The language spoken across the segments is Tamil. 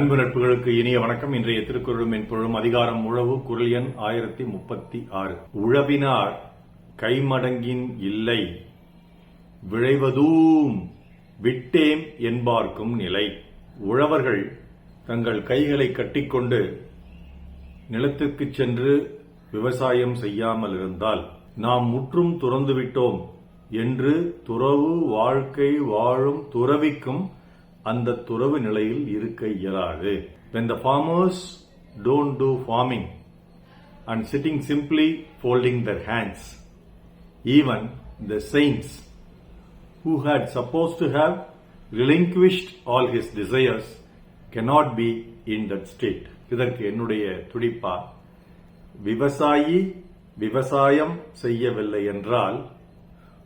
அன்பு நட்புகளுக்கு இனிய வணக்கம். இன்றைய திருக்குறளும் என்பொழுதும் அதிகாரம் உழவு குரல் எண் ஆயிரத்தி முப்பத்தி ஆறு. உழவினார் கைமடங்கின் இல்லை விழைவதூம் விட்டேம் என்பார்க்கும் நிலை. உழவர்கள் தங்கள் கைகளை கட்டிக்கொண்டு நிலத்திற்கு சென்று விவசாயம் செய்யாமல் இருந்தால் நாம் முற்றும் துறந்துவிட்டோம் என்று துறவு வாழ்க்கை வாழும் துறவிக்கும் அந்த துறவு நிலையில் இருக்க இயலாது when the farmers don't do farming and sitting simply folding their hands even the saints who had supposed to have relinquished all his desires cannot be in that state இதற்கு என்னுடைய துடிப்பா விவசாயி விவசாயம் செய்யவில்லை என்றால்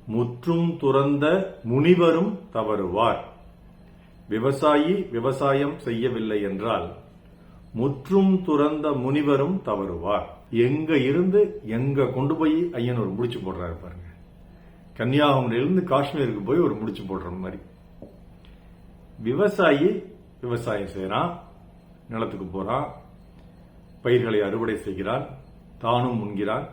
முற்றும் துறந்த முனிவரும் தவறுவார் விவசாயி விவசாயம் செய்யவில்லை என்றால் முற்றும் துறந்த முனிவரும் தவறுவார். எங்க இருந்து எங்க கொண்டு போய் ஐயன் ஒரு முடிச்சு போடுறாரு பாருங்க. கன்னியாகுமரியிலிருந்து காஷ்மீருக்கு போய் ஒரு முடிச்சு போடுற மாதிரி. விவசாயி விவசாயம் செய்யறான் நிலத்துக்கு போறான் பயிர்களை அறுவடை செய்கிறான் தானும் உண்கிறான்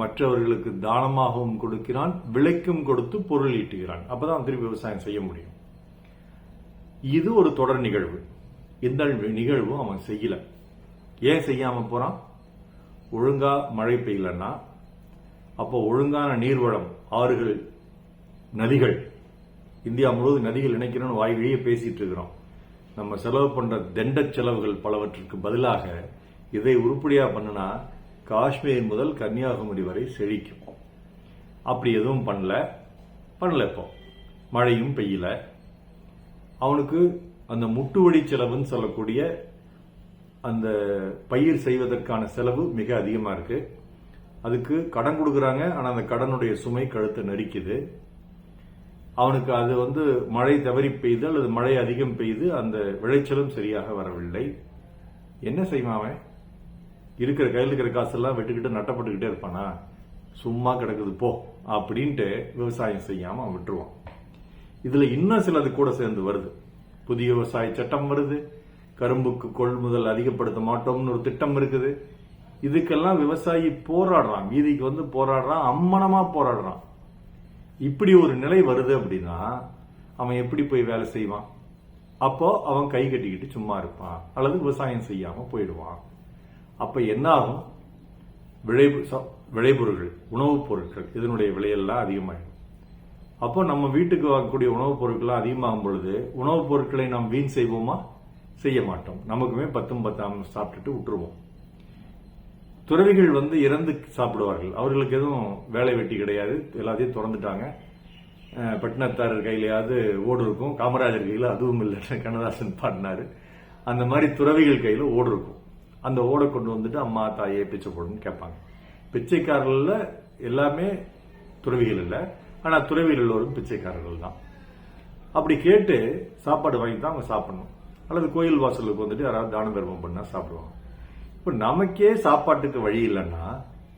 மற்றவர்களுக்கு தானமாகவும் கொடுக்கிறான் விலைக்கும் கொடுத்து பொருள் ஈட்டுகிறான். அப்பதான் திருப்பி விவசாயம் செய்ய முடியும். இது ஒரு தொடர் நிகழ்வு. இந்த நிகழ்வு அவன் செய்யல. ஏன் செய்யாம போறான்? ஒழுங்கா மழை பெய்யலன்னா அப்போ ஒழுங்கான நீர்வளம் ஆறுகள் நதிகள் இந்தியா முழுவதும் நதிகள் இணைக்கணும்னு வாய் வழியே பேசிட்டு இருக்கிறோம். நம்ம செலவு பண்ற தண்ட செலவுகள் பலவற்றுக்கு பதிலாக இதை உருப்படியா பண்ணுனா காஷ்மீர் முதல் கன்னியாகுமரி வரை செழிக்கும். அப்படி எதுவும் பண்ணல. பண்ணல இப்போ. மழையும் பெய்யல. அவனுக்கு அந்த முட்டுவடி செலவுன்னு சொல்லக்கூடிய அந்த பயிர் செய்வதற்கான செலவு மிக அதிகமாக இருக்கு. அதுக்கு கடன் கொடுக்குறாங்க. ஆனால் அந்த கடனுடைய சுமை கழுத்தை நரிக்குது. அவனுக்கு அது வந்து மழை தவறி பெய்து அல்லது மழை அதிகம் பெய்து அந்த விளைச்சலும் சரியாக வரவில்லை. என்ன செய்வான் அவன்? இருக்கிற கையில் இருக்கிற காசெல்லாம் வெட்டுக்கிட்டு நட்டப்பட்டுக்கிட்டே இருப்பானா? சும்மா கிடக்குது போ அப்படின்ட்டு விவசாயம் செய்யாமல் விட்டுருவான். இதுல இன்னும் சிலது கூட சேர்ந்து வருது. புதிய விவசாய சட்டம் வருது. கரும்புக்கு கொள்முதல் அதிகப்படுத்த மாட்டோம்னு ஒரு திட்டம் இருக்குது. இதுக்கெல்லாம் விவசாயி போராடுறான். வீதிக்கு வந்து போராடுறான். அம்மனமா போராடுறான். இப்படி ஒரு நிலை வருது அப்படின்னா அவன் எப்படி போய் வேலை செய்வான்? அப்போ அவன் கை கட்டிக்கிட்டு சும்மா இருப்பான். அல்லது விவசாயம் செய்யாம போயிடுவான். அப்ப என்ன ஆகும் விளை விளைபொருட்கள் உணவுப் பொருட்கள் இதனுடைய விலையெல்லாம் அதிகமாயிடும். அப்போ நம்ம வீட்டுக்கு வாங்கக்கூடிய உணவுப் பொருட்கள் அதிகமாகும் பொழுது உணவுப் பொருட்களை நாம் வீண் செய்வோமா? செய்ய மாட்டோம். நமக்குமே பத்தும் பத்தாம் சாப்பிட்டுட்டு விட்டுருவோம். துறவிகள் வந்து இறந்து சாப்பிடுவார்கள். அவர்களுக்கு எதுவும் வேலை வெட்டி கிடையாது. எல்லாத்தையும் திறந்துட்டாங்க. பட்டினத்தாரர் கையிலையாவது ஓடு இருக்கும். காமராஜர் கையில் அதுவும் இல்லை. கண்ணதாசன் பாடினாரு. அந்த மாதிரி துறவிகள் கையில் ஓடு இருக்கும். அந்த ஓடை கொண்டு வந்துட்டு அம்மா தாயே பிச்சை போடுன்னு கேட்பாங்க. பிச்சைக்காரர்களில் எல்லாமே துறவிகள் இல்லை. ஆனா துறவிகள் எல்லோரும் பிச்சைக்காரர்கள் தான் அப்படி கேட்டு சாப்பாடு வாங்கி தான் அவங்க சாப்பிடணும். அல்லது கோயில் வாசலுக்கு வந்துட்டு யாராவது தான தர்மம் பண்ணா சாப்பிடுவாங்க. இப்போ நமக்கே சாப்பாட்டுக்கு வழி இல்லைன்னா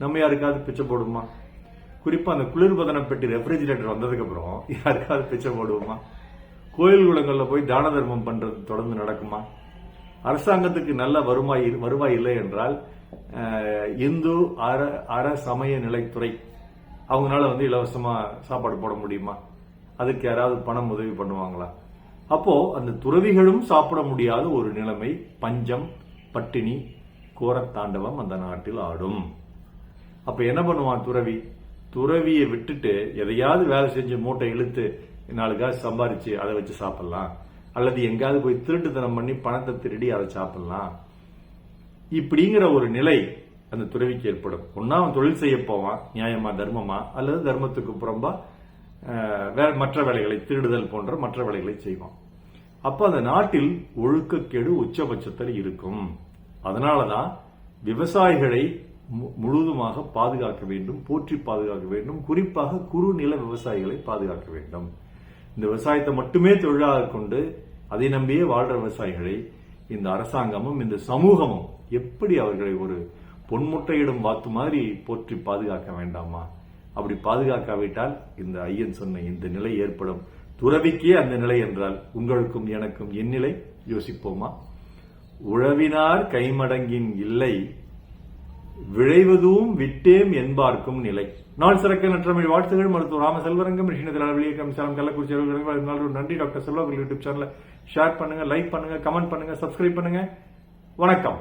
நம்ம யாருக்காவது பிச்சை போடுமா குறிப்பா அந்த குளிர்பதனம் பெட்டி ரெஃப்ரிஜிரேட்டர் வந்ததுக்கு அப்புறம் யாருக்காவது பிச்சை போடுவோமா? கோயில் குளங்களில் போய் தான தர்மம் பண்றது தொடர்ந்து நடக்குமா? அரசாங்கத்துக்கு நல்ல வருமாய் வருவாய் இல்லை என்றால் இந்து அற அற சமய நிலைத்துறை அவங்களால வந்து இலவசமா சாப்பாடு போட முடியுமா? அதுக்கு யாராவது பணம் உதவி பண்ணுவாங்களா? அப்போ அந்த துறவிகளும் சாப்பிட முடியாத ஒரு நிலைமை பஞ்சம் பட்டினி கோரத்தாண்டவம் அந்த நாட்டில் ஆடும். அப்ப என்ன பண்ணுவான் துறவி? துறவியை விட்டுட்டு எதையாவது வேலை செஞ்சு மூட்டை இழுத்து நாளுக்காக சம்பாரிச்சு அதை வச்சு சாப்பிடலாம். அல்லது எங்காவது போய் திருட்டுத்தனம் பண்ணி பணத்தை திருடி அதை சாப்பிடலாம். இப்படிங்கிற ஒரு நிலை அந்த துறவிக்கு ஏற்படும். ஒன்னா அவன் தொழில் செய்ய போவான் நியாயமா தர்மமா அல்லது தர்மத்துக்கு புறம்பா மற்ற வேலைகளை திருடுதல் போன்ற மற்ற வேலைகளை செய்வான். அப்ப அந்த நாட்டில் ஒழுக்கக்கேடு உச்சபட்சத்தில் இருக்கும். அதனாலதான் விவசாயிகளை முழுவதுமாக பாதுகாக்க வேண்டும் போற்றி பாதுகாக்க வேண்டும் குறிப்பாக குறு நில விவசாயிகளை பாதுகாக்க வேண்டும். இந்த விவசாயத்தை மட்டுமே தொழிலாக கொண்டு அதை நம்பியே வாழ்ற விவசாயிகளை இந்த அரசாங்கமும் இந்த சமூகமும் எப்படி அவர்களை ஒரு பொன்முட்டையிடும் வாத்து மாதிரி போற்றி பாதுகாக்க வேண்டாமா? அப்படி பாதுகாக்காவிட்டால் இந்த ஐயன் சொன்ன இந்த நிலை ஏற்படும். துறவிக்கே அந்த நிலை என்றால் உங்களுக்கும் எனக்கும் என் நிலை யோசிப்போமா? உழவினார் கைமடங்கின் இல்லை விளைவதும் விட்டேம் என்பார்க்கும் நிலை. நாள் சிறக்க நற்றமிழ் வாழ்த்துகள். மருத்துவ ராம செல்வரங்கம் ரிஷினத்தில் வெளியேக்கம் சேலம் கள்ளக்குறிச்சி அலுவலகம் நன்றி. டாக்டர் செல்வா யூடியூப் சேனலை ஷேர் பண்ணுங்க லைக் பண்ணுங்க கமெண்ட் பண்ணுங்க சப்ஸ்கிரைப் பண்ணுங்க. வணக்கம்.